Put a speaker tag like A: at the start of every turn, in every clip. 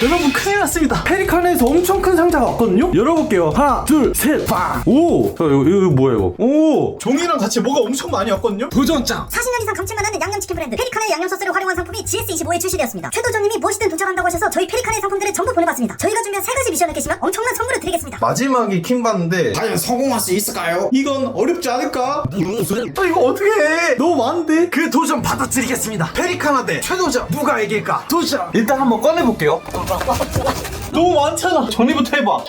A: 여러분 큰일 났습니다. 페리카나에서 엄청 큰 상자가 왔거든요? 열어볼게요. 하나 둘셋빵오! 이거, 이거, 이거 뭐예요 이거? 오! 종이랑 같이 뭐가 엄청 많이 왔거든요? 도전장
B: 40년 이상 감칠맛나는 양념치킨 브랜드 페리카나의 양념 소스를 활용한 상품이 GS25에 출시되었습니다. 최도조님이 무엇이든 도전한다고 하셔서 저희 페리카나의 상품들을 전부 보내봤습니다. 저희가 준비한 세 가지 미션을 깨시면 엄청난 선물을 드리겠습니다.
C: 마지막에 킹 받는데
D: 과연 성공할 수 있을까요?
A: 이건 어렵지 않을까? 아 이거 어떻게 해? 너무 많은데? 그 도전 받아드리겠습니다. 페리카나 대 최도전 누가 이길까? 도전! 일단 한번 꺼내볼게요 너무 많잖아 전이부터 해봐.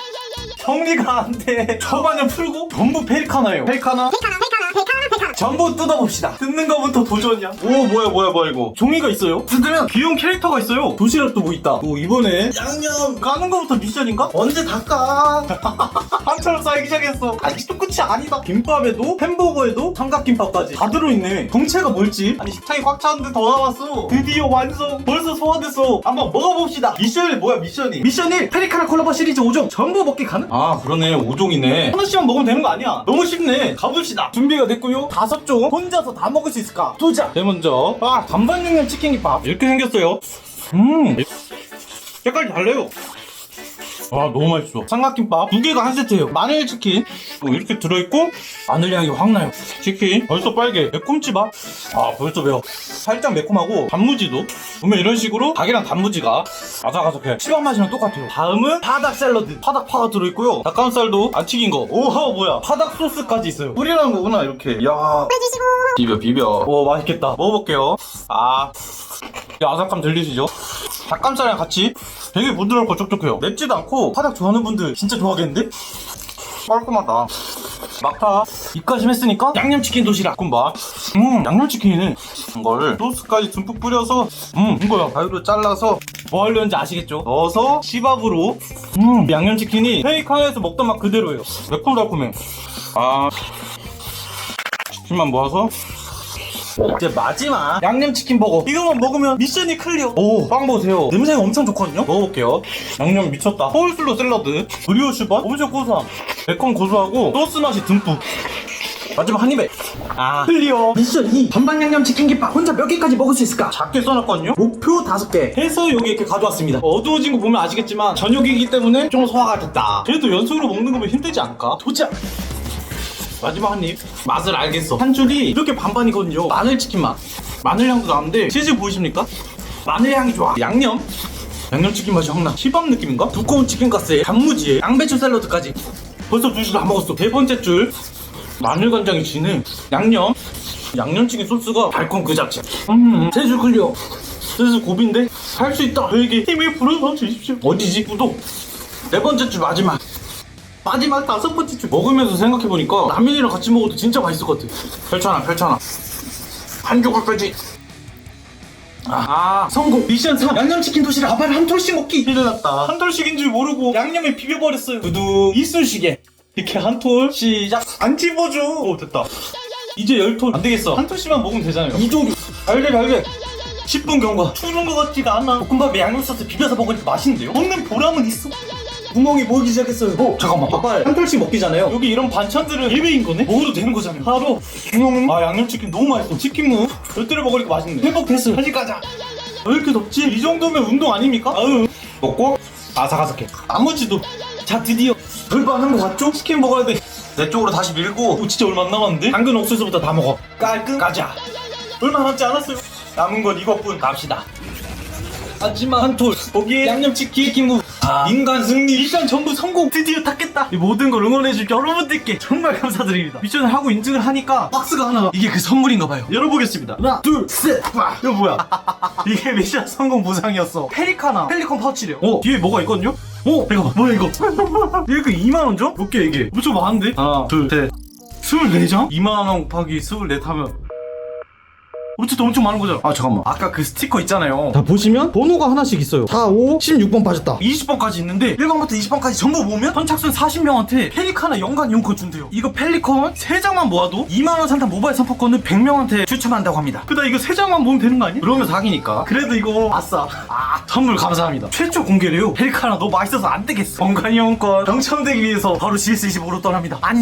A: 정리가 안돼 초반을 풀고 전부 페리카나예요. 페리카나 전부 뜯어봅시다. 뜯는 거부터 도전이야. 오 뭐야 뭐야 뭐야 이거. 종이가 있어요? 뜯으면 귀여운 캐릭터가 있어요. 도시락도 뭐 있다. 오 이번에 양념. 까는 거부터 미션인가? 언제 다 까? 한처럼 쌓이기 시작했어. 아직도 끝이 아니다. 김밥에도 햄버거에도 삼각김밥까지. 다 들어있네. 정체가 뭘지? 아니 식탁이 꽉 찼는데 더 나왔어. 드디어 완성. 벌써 소화됐어. 한번 먹어봅시다. 미션이 뭐야 미션이? 미션 1 페리카나 콜라보 시리즈 5종 전부 먹기 가능? 아 그러네. 5종이네. 하나씩만 먹으면 되는 거 아니야? 너무 쉽네. 가봅시다. 준비가 됐고요. 다섯 종 혼자서 다 먹을 수 있을까? 도전! 제일 먼저. 아 반반 양념 치킨 김밥. 이렇게 생겼어요. 음. 색깔이 달라요 와 너무 맛있어. 삼각김밥? 두 개가 한 세트예요. 마늘 치킨. 뭐 이렇게 들어있고 마늘 향이 확 나요. 치킨. 벌써 빨개. 매콤치 맛아 벌써 매워. 살짝 매콤하고 단무지도. 보면 이런 식으로 닭이랑 단무지가 아삭아삭해. 시방 맛이랑 똑같아요. 다음은 파닭 샐러드. 파닭 파가 들어있고요. 닭가슴살도 안 튀긴 거. 오하 뭐야. 파닭 소스까지 있어요. 뿌리라는 거구나 이렇게. 야. 비벼 비벼. 오 맛있겠다. 먹어볼게요. 아. 이 아삭함 들리시죠? 닭감살이랑 같이 되게 부드럽고 촉촉해요. 맵지도 않고 파닭 좋아하는 분들 진짜 좋아하겠는데? 깔끔하다. 막타 입까지 했으니까 양념치킨 도시락 볶음밥 음 양념치킨은 이걸 소스까지 듬뿍 뿌려서 음 이거야 가위로 잘라서 뭐 하려는지 아시겠죠? 넣어서 시밥으로 음 양념치킨이 페이커에서 먹던 맛 그대로예요 매콤달콤해 아 치킨만 모아서 이제 마지막 양념치킨 버거. 이거만 먹으면 미션이 클리어. 오빵 보세요. 냄새가 엄청 좋거든요? 먹어볼게요. 양념 미쳤다. 홀슬로 샐러드. 브리오슈바 엄청 고소함 매콤 고소하고 소스 맛이 듬뿍. 마지막 한 입에. 아 클리어. 미션 2 반반 양념 치킨 김밥 혼자 몇 개까지 먹을 수 있을까? 작게 써놨거든요? 목표 5개. 해서 여기 이렇게 가져왔습니다. 어두워진 거 보면 아시겠지만 저녁이기 때문에 좀 소화가 됐다. 그래도 연속으로 먹는 거면 힘들지 않을까? 도전 마지막 한 입. 맛을 알겠어. 한 줄이 이렇게 반반이거든요. 마늘 치킨 맛. 마늘 향도 나는데 치즈 보이십니까? 마늘 향이 좋아. 양념? 양념치킨 맛이 확 나. 시밥 느낌인가? 두꺼운 치킨 가스에 단무지에 양배추 샐러드까지. 벌써 두 줄 다 먹었어. 세 번째 줄. 마늘 간장이 진해. 양념? 양념치킨 소스가 달콤 그 자체. 음 세줄 클리어. 슬슬 고비인데 할 수 있다. 저에게 힘을 불어넣어 주십시오. 어디지? 구독. 네 번째 줄 마지막 마지막 다섯 번째 줄. 먹으면서 생각해보니까 라면이랑 같이 먹어도 진짜 맛있을 것 같아 펼쳐놔 펼쳐놔. 한 조각까지. 아, 성공. 미션 3 양념치킨 도시락 밥알 한 톨씩 먹기. 큰일 났다. 한 톨씩인 줄 모르고 양념에 비벼버렸어요. 두두 이쑤시개 이렇게 한 톨. 시작. 안 집어줘. 오 됐다. 이제 열 톨. 안 되겠어. 한 톨씩만 먹으면 되잖아요. 이조류 달걀 달걀 10분 경과. 추는 것 같지가 않아. 볶음밥에 양념 소스 비벼서 먹으니까 맛있는데요? 먹는 보람은 있어 구멍이 보이기 시작했어요. 어, 잠깐만. 밥알 한 톨씩 먹기잖아요. 여기 이런 반찬들은 예외인 거네? 먹어도 되는 거잖아요. 바로 구멍은 아 양념치킨 너무 맛있어. 치킨무 열대를 먹으니까 맛있네. 회복됐어요. 다시 가자. 왜 이렇게 덥지? 이 정도면 운동 아닙니까? 아유. 먹고 아삭아삭해. 나머지도 자 드디어 돌반한 거 같죠? 치킨 먹어야 돼. 내 쪽으로 다시 밀고 오, 진짜 얼마 안 남았는데? 당근 옥수수부터 다 먹어. 깔끔 가자. 얼마 남지 않았어요. 남은 건 이것뿐 갑시다. 마지막 한 톨. 거기에 양념치킨, 치킨무. 인간 승리. 미션 전부 성공. 드디어 탔겠다. 이 모든 걸 응원해줄 여러분들께 정말 감사드립니다. 미션을 하고 인증을 하니까 박스가 하나. 이게 그 선물인가봐요. 열어보겠습니다. 하나, 둘, 셋. 와, 이거 뭐야? 이게 미션 성공 보상이었어. 페리카나, 펠리콘 파우치래요. 어, 뒤에 뭐가 있거든요? 어, 잠깐만. 뭐야 이거? 이렇게 2만원 줘? 몇개 이게? 엄청 많은데? 하나, 둘, 셋. 24장? 2만원 곱하기 24 하면 어쨌든 엄청 많은 거잖아. 아, 잠깐만. 아까 그 스티커 있잖아요.
D: 다 보시면 번호가 하나씩 있어요 4, 5, 16번 빠졌다
A: 20번까지 있는데 1번부터 20번까지 전부 모으면 선착순 40명한테 펠리카나 연간 이용권 준대요. 이거 펠리컨 3장만 모아도 2만원 산타 모바일 상품권을 100명한테 추첨한다고 합니다. 그다 이거 3장만 모으면 되는 거 아니야? 그러면 사기니까. 그래도 이거 아싸. 아, 선물 감사합니다. 최초 공개래요. 펠리카나 너무 맛있어서 안 되겠어. 연간 이용권 당첨되기 위해서 바로 GS25로 떠납니다. 안녕.